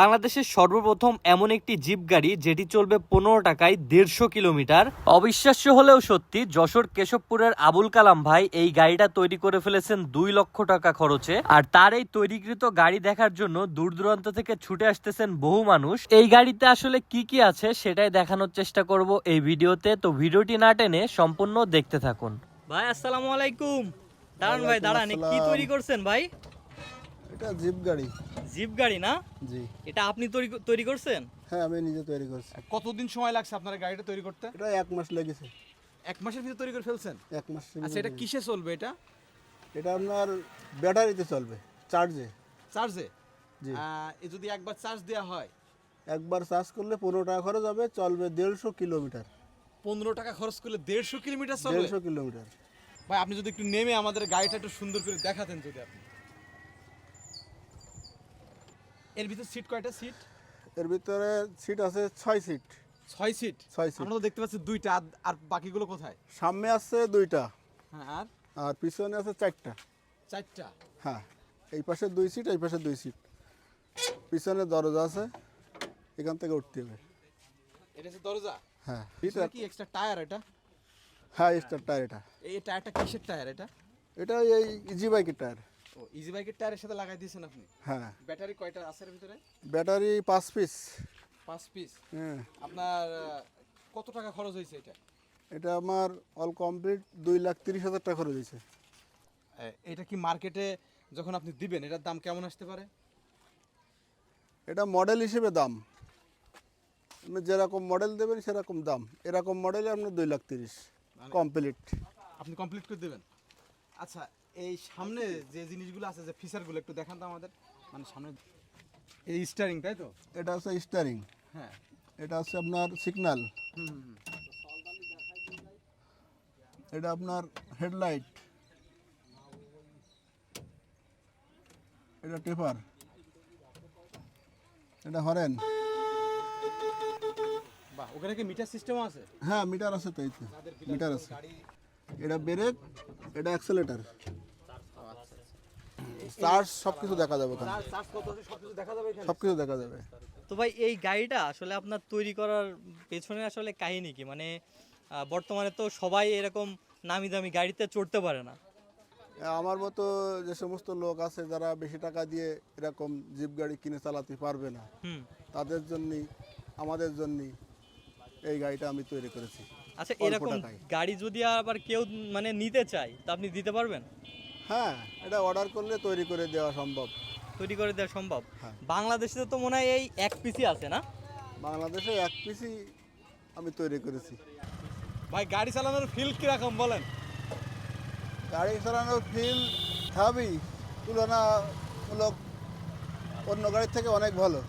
বাংলাদেশের সর্বপ্রথম এমন একটি জিপ গাড়ি যেটি চলবে পনেরো টাকায় দেড়শো কিলোমিটার। অবিশ্বাস্য হলেও সত্যি যশোর কেশবপুরের আবুল কালাম ভাই এই গাড়িটা তৈরি করে ফেলেছেন দুই লক্ষ টাকা খরচে। আর তার এই তৈরিকৃত গাড়ি দেখার জন্য দূর দূরান্ত থেকে ছুটে আসতেছেন বহু মানুষ। এই গাড়িতে আসলে কি কি আছে সেটাই দেখানোর চেষ্টা করব এই ভিডিওতে। তো ভিডিওটি না টেনে সম্পূর্ণ দেখতে থাকুন। ভাই আসসালামু আলাইকুম। দাঁড়ান ভাই দাঁড়ান কি তৈরি করছেন ভাই? এটা জিপ গাড়ি। জিপ গাড়ি না? জি। এটা আপনি তৈরি তৈরি করছেন? হ্যাঁ আমি নিজে তৈরি করছি। কতদিন সময় লাগছে আপনার গাড়িটা তৈরি করতে? এটা এক মাস লেগেছে। এক মাসের ভিতরে তৈরি করে ফেলছেন? এক মাস আচ্ছা এটা কিসে চলবে এটা? এটা আপনার ব্যাটারিতে চলবে চার্জে। চার্জে? জি। এ যদি একবার চার্জ দেওয়া হয়? একবার চার্জ করলে পনেরো টাকা খরচ হবে চলবে দেড়শো কিলোমিটার। পনেরো টাকা খরচ করলে দেড়শো কিলোমিটার চলবে? দেড়শো কিলোমিটার। ভাই আপনি যদি একটু নেমে আমাদের গাড়িটা একটু সুন্দর করে দেখাতেন যদি আপনি। এর ভিতর সিট কয়টা সিট এর ভিতরে সিট আছে ছয় সিট ছয় সিট ছয় সিট আমরা তো দেখতে পাচ্ছি দুইটা আর- বাকিগুলো কোথায়? সামনে আছে দুইটা। হ্যাঁ আর? আর পিছনে আছে চারটা। চারটা? হ্যাঁ এই পাশে দুই সিট এই পাশে দুই সিট পিছনে দরজা আছে এখান থেকে উঠতে হবে। এটা হচ্ছে দরজা? হ্যাঁ পিছনে কি এক্সট্রা টায়ার এটা? হ্যাঁ স্টার টায়ার এটা। এই টায়ারটা কিসের টায়ার এটা? এটা এই ইজি বাইকের টায়ার ইজি বাইকের টায়ারের সাথে লাগাই দিয়েছেন আপনি? হ্যাঁ। ব্যাটারি কয়টা আছে এর ভিতরে? ব্যাটারি পাঁচ পিস পাঁচ পিস হ্যাঁ। আপনার কত টাকা খরচ হয়েছে এটা? এটা আমার অল কমপ্লিট দুই লাখ তিরিশ হাজার টাকা খরচ হয়েছে। এটা কি মার্কেটে যখন আপনি দিবেন এটার দাম কেমন আসতে পারে? এটা মডেল হিসেবে দাম। আপনি যেরকম মডেল দেবেন সেরকম দাম। এরকম মডেলে আপনার দুই লাখ তিরিশ কমপ্লিট আপনি কমপ্লিট করে দেবেন? আচ্ছা এই সামনে যে জিনিসগুলো আছে যে ফিচারগুলো একটু দেখান তো আমাদের। মানে সামনে এই স্টারিং তাই তো? এটা হচ্ছে স্টারিং হ্যাঁ। এটা হচ্ছে আপনার সিগন্যাল হুম। এটা আপনার হেডলাইট এটা টেপার এটা হরেন বাহ ওখানে কি মিটার সিস্টেম আছে? হ্যাঁ মিটার আছে তো মিটার আছে। এটা ব্রেক এটা অ্যাক্সেলেটার চার্জ সব কিছু দেখা যাবে ওখানে। চার্জ কত আছে সব দেখা যাবে এখানে? সব দেখা যাবে। তো ভাই এই গাড়িটা আসলে আপনার তৈরি করার পেছনে আসলে কাহিনী কি? মানে বর্তমানে তো সবাই এরকম নামি দামি গাড়িতে চড়তে পারে না। আমার মতো যে সমস্ত লোক আছে যারা বেশি টাকা দিয়ে এরকম জিপ গাড়ি কিনে চালাতে পারবে না তাদের জন্যই আমাদের জন্যই এই গাড়িটা আমি তৈরি করেছি। আচ্ছা এরকম গাড়ি যদি আবার কেউ মানে নিতে চায় তা আপনি দিতে পারবেন? হ্যাঁ এটা অর্ডার করলে তৈরি করে দেওয়া সম্ভব। তৈরি করে দেওয়া সম্ভব। হ্যাঁ। বাংলাদেশে তো মনে হয় এই এক পিসি আছে না? বাংলাদেশে এক পিসই আমি তৈরি করেছি। ভাই গাড়ি চালানোর ফিল কীরকম বলেন? গাড়ি চালানোর ফিল হ্যাভি তুলনামূলক অন্য গাড়ির থেকে অনেক ভালো।